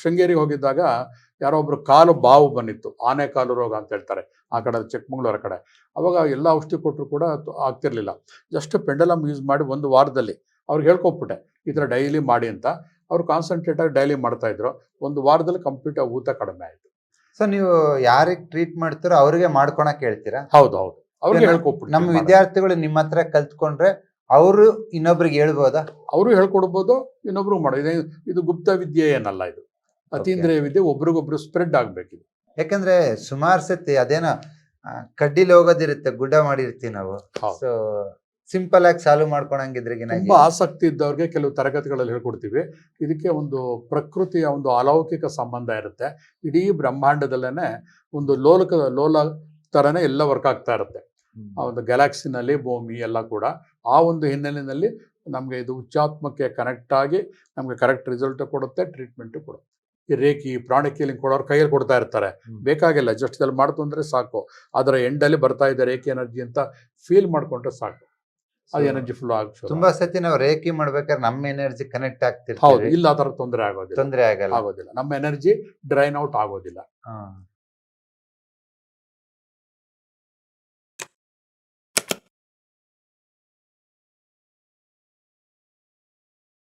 ಶೃಂಗೇರಿಗೆ ಹೋಗಿದ್ದಾಗ ಯಾರೋ ಒಬ್ರು ಕಾಲು ಬಾವು ಬಂದಿತ್ತು. ಆನೆ ಕಾಲು ರೋಗ ಅಂತ ಹೇಳ್ತಾರೆ. ಆ ಕಡೆ ಚಿಕ್ಕಮಂಗ್ಳೂರ ಕಡೆ. ಅವಾಗ ಎಲ್ಲ ಔಷಧಿ ಕೊಟ್ಟರು ಕೂಡ ಆಗ್ತಿರ್ಲಿಲ್ಲ. ಜಸ್ಟ್ ಪೆಂಡಲಮ್ ಯೂಸ್ ಮಾಡಿ ಒಂದು ವಾರದಲ್ಲಿ ಅವ್ರಿಗೆ ಹೇಳ್ಕೊಟ್ಬಿಟ್ಟೆ ಈ ಥರ ಡೈಲಿ ಮಾಡಿ ಅಂತ. ಅವ್ರು ಕಾನ್ಸಂಟ್ರೇಟ್ ಆಗಿ ಡೈಲಿ ಮಾಡ್ತಾ ಇದ್ರು. ಒಂದು ವಾರದಲ್ಲಿ ಕಂಪ್ಲೀಟ್ ಊತ ಕಡಿಮೆ ಆಯಿತು. ಸೊ ನೀವು ಯಾರಿಗೆ ಟ್ರೀಟ್ ಮಾಡ್ತೀರೋ ಅವ್ರಿಗೆ ಮಾಡ್ಕೊಳಕ್ ಹೇಳ್ತೀರಾ? ಹೌದು ಹೌದು. ಅವ್ರಿಗೆ ಹೇಳ್ಕೊಟ್ಬಿಟ್ಟು ನಮ್ಮ ವಿದ್ಯಾರ್ಥಿಗಳು ನಿಮ್ಮ ಹತ್ರ ಕಲ್ತ್ಕೊಂಡ್ರೆ ಅವರು ಇನ್ನೊಬ್ರಿಗೆ ಹೇಳ್ಬೋದಾ? ಅವರು ಹೇಳ್ಕೊಡ್ಬೋದು ಇನ್ನೊಬ್ರು ಮಾಡೋ ಇದು ಇದು ಗುಪ್ತ ವಿದ್ಯೆ ಏನಲ್ಲ ಇದು. ಅತೀಂದ್ರಿಯ ವಿದ್ಯೆ ಒಬ್ರಿಗೊಬ್ರು ಸ್ಪ್ರೆಡ್ ಆಗ್ಬೇಕಿದೆ ಯಾಕಂದ್ರೆ ಸುಮಾರು ಸತಿ ಅದೇನೋ ಕಡ್ಡಿಲಿ ಹೋಗೋದಿರುತ್ತೆ ಗುಡ್ಡ ಮಾಡಿರ್ತೀವಿ ನಾವು. ಸೊ ಸಿಂಪಲ್ ಆಗಿ ಸಾಲ್ವ್ ಮಾಡ್ಕೊಳಂಗಿದ್ರಿಗಿನ ತುಂಬಾ ಆಸಕ್ತಿ ಇದ್ದವ್ರಿಗೆ ಕೆಲವು ತರಗತಿಗಳಲ್ಲಿ ಹೇಳ್ಕೊಡ್ತೀವಿ. ಇದಕ್ಕೆ ಒಂದು ಪ್ರಕೃತಿಯ ಒಂದು ಅಲೌಕಿಕ ಸಂಬಂಧ ಇರುತ್ತೆ. ಇಡೀ ಬ್ರಹ್ಮಾಂಡದಲ್ಲೇನೆ ಒಂದು ಲೋಲಕ ಲೋಲ ಥರನೇ ಎಲ್ಲ ವರ್ಕ್ ಆಗ್ತಾ ಇರುತ್ತೆ. ಆ ಒಂದು ಗ್ಯಾಲಾಕ್ಸಿನಲ್ಲಿ ಭೂಮಿ ಎಲ್ಲ ಕೂಡ ಆ ಒಂದು ಹಿನ್ನೆಲೆಯಲ್ಲಿ ನಮಗೆ ಇದು ಉಚ್ಚಾತ್ಮಕ್ಕೆ ಕನೆಕ್ಟ್ ಆಗಿ ನಮಗೆ ಕರೆಕ್ಟ್ ರಿಸಲ್ಟ್ ಕೊಡುತ್ತೆ ಟ್ರೀಟ್ಮೆಂಟ್ ಕೊಡುತ್ತೆ. ಈ ರೇಖಿ ಪ್ರಾಣಕ್ಕೆ ಕೊಡೋರು ಕೈಯಲ್ಲಿ ಕೊಡ್ತಾ ಇರ್ತಾರೆ. ಬೇಕಾಗಿಲ್ಲ ಜಸ್ಟ್ ಇದ್ರಲ್ಲಿ ಮಾಡ್ತು ಅಂದ್ರೆ ಸಾಕು. ಅದರ ಎಂಡಲ್ಲಿ ಬರ್ತಾ ಇದೆ ರೇಖಿ ಎನರ್ಜಿ ಅಂತ ಫೀಲ್ ಮಾಡ್ಕೊಂಡ್ರೆ ಸಾಕು. ಅದು ಎನರ್ಜಿ ಫ್ಲೋ ಆಗುತ್ತೆ ತುಂಬಾ ಸತಿ ನಾವು ರೇಖಿ ಮಾಡ್ಬೇಕಾದ್ರೆ ನಮ್ಮ ಎನರ್ಜಿ ಕನೆಕ್ಟ್ ಹೌದು ಆಗ್ತಿರ್ತೀವಿ ಇಲ್ಲ ಆ ತೊಂದ್ರೆ ತೊಂದರೆ ಆಗೋದಿಲ್ಲ. ತೊಂದರೆ ಆಗಲ್ಲ. ಆಗೋದಿಲ್ಲ. ನಮ್ಮ ಎನರ್ಜಿ ಡ್ರೈನ್ ಔಟ್ ಆಗೋದಿಲ್ಲ. ಹಾ.